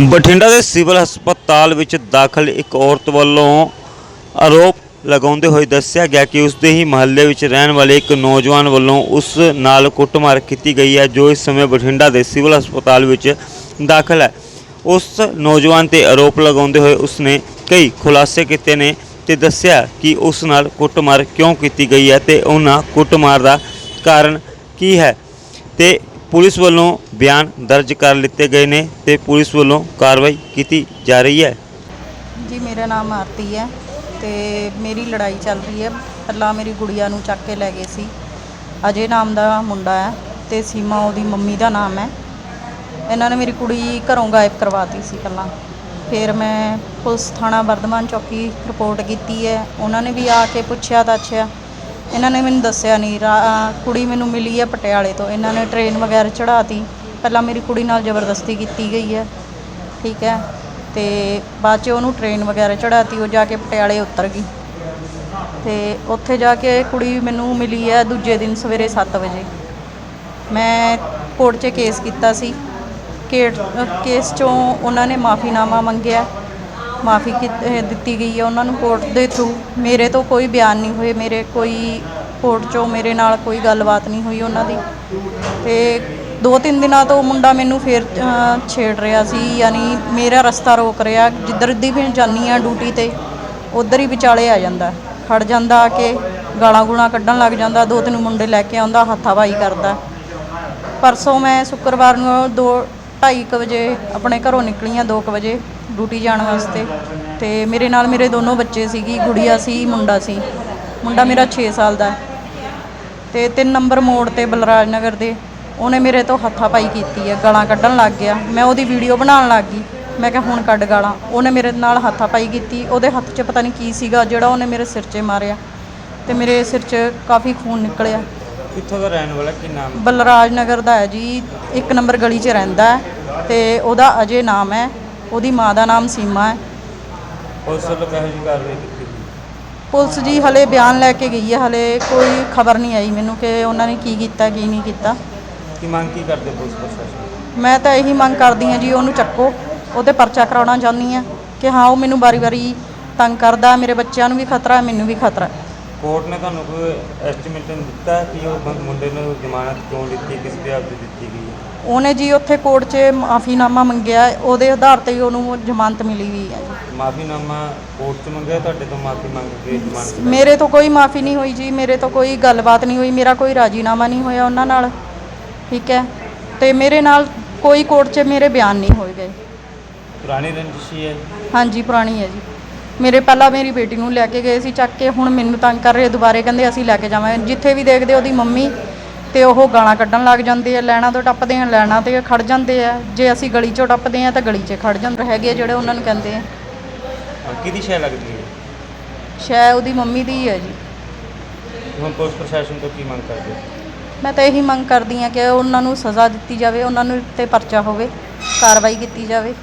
ਬਠਿੰਡਾ ਦੇ ਸਿਵਲ ਹਸਪਤਾਲ ਵਿੱਚ ਦਾਖਲ ਇੱਕ ਔਰਤ ਵੱਲੋਂ ਆਰੋਪ ਲਗਾਉਂਦੇ ਹੋਏ ਦੱਸਿਆ ਗਿਆ ਕਿ ਉਸ ਦੇ ਹੀ ਮਹੱਲੇ ਵਿੱਚ ਰਹਿਣ ਵਾਲੇ ਇੱਕ ਨੌਜਵਾਨ ਵੱਲੋਂ ਉਸ ਨਾਲ ਕੁੱਟਮਾਰ ਕੀਤੀ ਗਈ ਹੈ, ਜੋ ਇਸ ਸਮੇਂ ਬਠਿੰਡਾ ਦੇ ਸਿਵਲ ਹਸਪਤਾਲ ਵਿੱਚ ਦਾਖਲ ਹੈ। ਉਸ ਨੌਜਵਾਨ ਤੇ ਆਰੋਪ ਲਗਾਉਂਦੇ ਹੋਏ ਉਸਨੇ ਕਈ ਖੁਲਾਸੇ ਕੀਤੇ ਨੇ ਤੇ ਦੱਸਿਆ ਕਿ ਉਸ ਨਾਲ ਕੁੱਟਮਾਰ ਕਿਉਂ ਕੀਤੀ ਗਈ ਹੈ ਤੇ ਉਹਨਾਂ ਕੁੱਟਮਾਰ ਦਾ ਕਾਰਨ ਕੀ ਹੈ ਤੇ ਪੁਲਿਸ ਵੱਲੋਂ ਬਿਆਨ ਦਰਜ ਕਰ ਲਿੱਤੇ ਗਏ ਨੇ ਤੇ ਪੁਲਿਸ ਵੱਲੋਂ ਕਾਰਵਾਈ ਕੀਤੀ ਜਾ ਰਹੀ ਹੈ। ਜੀ, ਮੇਰਾ ਨਾਮ ਆਰਤੀ ਹੈ ਤੇ ਮੇਰੀ ਲੜਾਈ ਚੱਲ ਰਹੀ ਹੈ। ਪਹਿਲਾਂ ਮੇਰੀ ਗੁੜੀਆ ਨੂੰ ਚੱਕ ਕੇ ਲੈ ਗਏ ਸੀ। ਅਜੇ ਨਾਮ ਦਾ ਮੁੰਡਾ ਹੈ ਤੇ ਸੀਮਾ ਉਹਦੀ ਮੰਮੀ ਦਾ ਨਾਮ ਹੈ। ਇਹਨਾਂ ਨੇ ਮੇਰੀ ਕੁੜੀ ਘਰੋਂ ਗਾਇਬ ਕਰਵਾਤੀ ਸੀ ਪਹਿਲਾਂ। ਫਿਰ ਮੈਂ ਪੁਲਿਸ ਥਾਣਾ ਵਰਧਮਾਨ ਚੌਕੀ ਰਿਪੋਰਟ ਕੀਤੀ ਹੈ। ਉਹਨਾਂ ਨੇ ਵੀ ਆ ਕੇ ਪੁੱਛਿਆ ਤਾਂ ਅੱਛਾ ਇਹਨਾਂ ਨੇ ਮੈਨੂੰ ਦੱਸਿਆ ਨਹੀਂ। ਰਾ- ਕੁੜੀ ਮੈਨੂੰ ਮਿਲੀ ਹੈ ਪਟਿਆਲੇ ਤੋਂ। ਇਹਨਾਂ ਨੇ ਟ੍ਰੇਨ ਵਗੈਰਾ ਚੜਾਤੀ ਪਹਿਲਾਂ ਮੇਰੀ ਕੁੜੀ ਨਾਲ ਜ਼ਬਰਦਸਤੀ ਕੀਤੀ ਗਈ ਹੈ ਠੀਕ ਹੈ। ਅਤੇ ਬਾਅਦ 'ਚ ਉਹਨੂੰ ਟ੍ਰੇਨ ਵਗੈਰਾ ਚੜਾਤੀ ਉਹ ਜਾ ਕੇ ਪਟਿਆਲੇ ਉਤਰ ਗਈ। ਅਤੇ ਉੱਥੇ ਜਾ ਕੇ ਕੁੜੀ ਮੈਨੂੰ ਮਿਲੀ ਹੈ ਦੂਜੇ ਦਿਨ ਸਵੇਰੇ 7 ਵਜੇ। ਮੈਂ ਕੋਰਟ 'ਚ ਕੇਸ ਕੀਤਾ ਸੀ। ਕੇਟ ਕੇਸ 'ਚੋਂ ਉਹਨਾਂ ਨੇ ਮਾਫੀਨਾਮਾ ਮੰਗਿਆ। ਮਾਫੀ ਦਿੱਤੀ ਗਈ ਹੈ ਉਹਨਾਂ ਨੂੰ ਕੋਰਟ ਦੇ ਥਰੂ ਮੇਰੇ ਤੋਂ ਕੋਈ ਬਿਆਨ ਨਹੀਂ ਹੋਏ, ਮੇਰੇ ਕੋਈ ਕੋਰਟ 'ਚੋਂ ਮੇਰੇ ਨਾਲ ਕੋਈ ਗੱਲਬਾਤ ਨਹੀਂ ਹੋਈ ਉਹਨਾਂ ਦੀ। ਤੇ ਦੋ ਤਿੰਨ ਦਿਨਾਂ ਤੋਂ ਮੁੰਡਾ ਮੈਨੂੰ ਫੇਰ ਛੇੜ ਰਿਹਾ ਸੀ, ਯਾਨੀ ਮੇਰਾ ਰਸਤਾ ਰੋਕ ਰਿਹਾ। ਜਿੱਧਰ ਦੀ ਵੀ ਜਾਂਦੀ ਆ ਡਿਊਟੀ ਤੇ, ਉਧਰ ਹੀ ਵਿਚਾਲੇ ਆ ਜਾਂਦਾ। ਖੜ ਜਾਂਦਾ ਆ ਕੇ, ਗਾਲਾਂ ਗੂਲਾਂ ਕੱਢਣ ਲੱਗ ਜਾਂਦਾ, ਦੋ ਤਿੰਨ ਮੁੰਡੇ ਲੈ ਕੇ ਆਉਂਦਾ ਹੱਥਾਬਾਈ ਕਰਦਾ। ਪਰਸੋਂ ਮੈਂ ਸ਼ੁੱਕਰਵਾਰ ਨੂੰ ਦੋ ਢਾਈ ਕੁ ਵਜੇ ਆਪਣੇ ਘਰੋਂ ਨਿਕਲੀ ਹਾਂ 2 ਵਜੇ ਡਿਊਟੀ ਜਾਣ ਵਾਸਤੇ। ਤੇ ਮੇਰੇ ਨਾਲ ਮੇਰੇ ਦੋਨੋਂ ਬੱਚੇ ਸੀਗੀ, ਗੁੜੀਆ ਸੀ, ਮੁੰਡਾ ਸੀ। ਮੁੰਡਾ ਮੇਰਾ 6 ਸਾਲ ਦਾ। ਹੈ। ਤੇ ਤਿੰਨ ਨੰਬਰ ਮੋੜ ਤੇ ਬਲਰਾਜ ਨਗਰ ਦੇ, ਉਹਨੇ ਮੇਰੇ ਤੋਂ ਹੱਥਾਪਾਈ ਕੀਤੀ ਹੈ ਗਾਲਾਂ ਕੱਢਣ ਲੱਗ ਗਿਆ। ਮੈਂ ਉਹਦੀ ਵੀਡੀਓ ਬਣਾਉਣ ਲੱਗ ਗਈ। ਮੈਂ ਕਿਹਾ, ਹੁਣ ਕੱਢ ਗਾਲਾਂ। ਉਹਨੇ ਮੇਰੇ ਨਾਲ ਹੱਥਾਪਾਈ ਕੀਤੀ। ਉਹਦੇ ਹੱਥ 'ਚ ਪਤਾ ਨਹੀਂ ਕੀ ਸੀਗਾ, ਜਿਹੜਾ ਉਹਨੇ ਮੇਰੇ ਸਿਰ 'ਚ ਮਾਰਿਆ। ਤੇ ਮੇਰੇ ਸਿਰ 'ਚ ਕਾਫੀ ਖੂਨ ਨਿਕਲਿਆ। ਕਿੱਥੋਂ ਦਾ ਰਹਿਣ ਵਾਲਾ ਕੀ ਨਾਮ ਬਲਰਾਜ ਨਗਰ ਦਾ ਹੈ ਜੀ ਇੱਕ ਨੰਬਰ ਗਲੀ 'ਚ ਰਹਿੰਦਾ ਹੈ ਤੇ ਉਹਦਾ ਅਜੇ ਨਾਮ ਹੈ ਉਹਦੀ ਮਾਂ ਦਾ ਨਾਮ ਸੀਮਾ ਹੈ। ਉਸ ਵੱਲੋਂ ਕਿਹੋ ਜਿਹੀ ਕਾਰਵਾਈ ਕੀਤੀ ਪੁਲਿਸ ਜੀ ਹਲੇ ਬਿਆਨ ਲੈ ਕੇ ਗਈ ਹੈ ਹਲੇ ਕੋਈ ਖਬਰ ਨਹੀਂ ਆਈ ਮੈਨੂੰ ਕਿ ਉਹਨਾਂ ਨੇ ਕੀ ਕੀਤਾ ਕੀ ਨਹੀਂ ਕੀਤਾ। ਕੀ ਮੰਗ ਕੀ ਕਰਦੇ ਪੁਲਿਸ ਪ੍ਰਸ਼ਾਸਨ? ਮੈਂ ਤਾਂ ਇਹੀ ਮੰਗ ਕਰਦੀ ਹਾਂ ਜੀ ਉਹਨੂੰ ਚੱਕੋ ਉਹਤੇ ਪਰਚਾ ਕਰਾਉਣਾ ਚਾਹੁੰਦੀ ਹਾਂ ਕਿ ਹਾਂ ਉਹ ਮੈਨੂੰ ਵਾਰੀ-ਵਾਰੀ ਤੰਗ ਕਰਦਾ ਮੇਰੇ ਬੱਚਿਆਂ ਨੂੰ ਵੀ ਖਤਰਾ ਹੈ ਮੈਨੂੰ ਵੀ ਖਤਰਾ ਹੈ। ਕੋਰਟ ਨੇ ਤੁਹਾਨੂੰ ਕੋਈ ਐਸਟੀਮੇਟਨ ਦਿੱਤਾ ਕਿ ਉਹ ਬੰ- ਮੁੰਡੇ ਨੂੰ ਜ਼ਮਾਨਤ ਕਿਉਂ ਦਿੱਤੀ ਕਿਸ ਦੇ ਆਪ ਦਿੱਤੀ ਗਈ ਹੈ? ਉਹਨੇ ਜੀ ਉੱਥੇ ਕੋਰਟ 'ਚ ਮਾਫੀਨਾਮਾ ਮੰਗਿਆ ਉਹਦੇ ਆਧਾਰ ਤੇ ਹੀ ਉਹਨੂੰ ਜ਼ਮਾਨਤ ਮਿਲੀ ਹੋਈ ਹੈ ਜੀ। ਮਾਫੀਨਾਮਾ ਕੋਰਟ ਚ ਮੰਗਿਆ ਤੁਹਾਡੇ ਤੋਂ ਮਾਫੀ ਮੰਗ ਕੇ ਜ਼ਮਾਨਤ ਮੇਰੇ ਤੋਂ ਕੋਈ ਮਾਫੀ ਨਹੀਂ ਹੋਈ ਜੀ ਮੇਰੇ ਤੋਂ ਕੋਈ ਗੱਲਬਾਤ ਨਹੀਂ ਹੋਈ ਮੇਰਾ ਕੋਈ ਰਾਜੀਨਾਮਾ ਨਹੀਂ ਹੋਇਆ ਉਹਨਾਂ ਨਾਲ ਠੀਕ ਹੈ? ਤੇ ਮੇਰੇ ਨਾਲ ਕੋਈ ਕੋਰਟ 'ਚ ਮੇਰੇ ਬਿਆਨ ਨਹੀਂ ਹੋਏ ਗਏ। ਪੁਰਾਣੀ ਰੰਜਿਸ਼ ਹੀ ਹੈ ਹਾਂਜੀ ਪੁਰਾਣੀ ਹੈ ਜੀ। ਮੇਰੇ ਪਹਿਲਾਂ ਮੇਰੀ ਬੇਟੀ ਨੂੰ ਲੈ ਕੇ ਗਏ ਸੀ ਚੱਕ ਕੇ ਹੁਣ ਮੈਨੂੰ ਤੰਗ ਕਰ ਰਹੇ ਦੁਬਾਰੇ ਕਹਿੰਦੇ ਅਸੀਂ ਲੈ ਕੇ ਜਾਵਾਂਗੇ। ਜਿੱਥੇ ਵੀ ਦੇਖਦੇ ਉਹਦੀ ਮੰਮੀ ਤੇ ਉਹ ਗਾਲਾਂ ਕੱਢਣ ਲੱਗ ਜਾਂਦੇ ਆ ਲੈਣਾ ਤੋਂ ਟੱਪਦੇ ਆ ਲੈਣਾ ਤੇ ਖੜ ਜਾਂਦੇ ਆ। ਜੇ ਅਸੀਂ ਗਲੀ 'ਚੋਂ ਟੱਪਦੇ ਆ ਤਾਂ ਗਲੀ 'ਚ ਖੜ ਜਾਂਦੇ ਹੈਗੇ ਆ ਜਿਹੜੇ ਉਹਨਾਂ ਨੂੰ ਕਹਿੰਦੇ ਆ। ਕਿਹਦੀ ਸ਼ੈ ਲੱਗਦੀ ਹੈ? ਸ਼ਾਇਦ ਉਹਦੀ ਮੰਮੀ ਦੀ ਹੀ ਹੈ ਜੀ ਹੁਣ ਪੁਲਿਸ ਪ੍ਰਸ਼ਾਸਨ ਤੋਂ ਕੀ ਮੰਗ ਕਰਦੇ? ਹੋ? ਮੈਂ ਤਾਂ ਇਹੀ ਮੰਗ ਕਰਦੀ ਆ ਕਿ ਉਹਨਾਂ ਨੂੰ ਸਜ਼ਾ ਦਿੱਤੀ ਜਾਵੇ ਉਹਨਾਂ ਨੂੰ ਤੇ ਪਰਚਾ ਹੋਵੇ ਕਾਰਵਾਈ ਕੀਤੀ ਜਾਵੇ।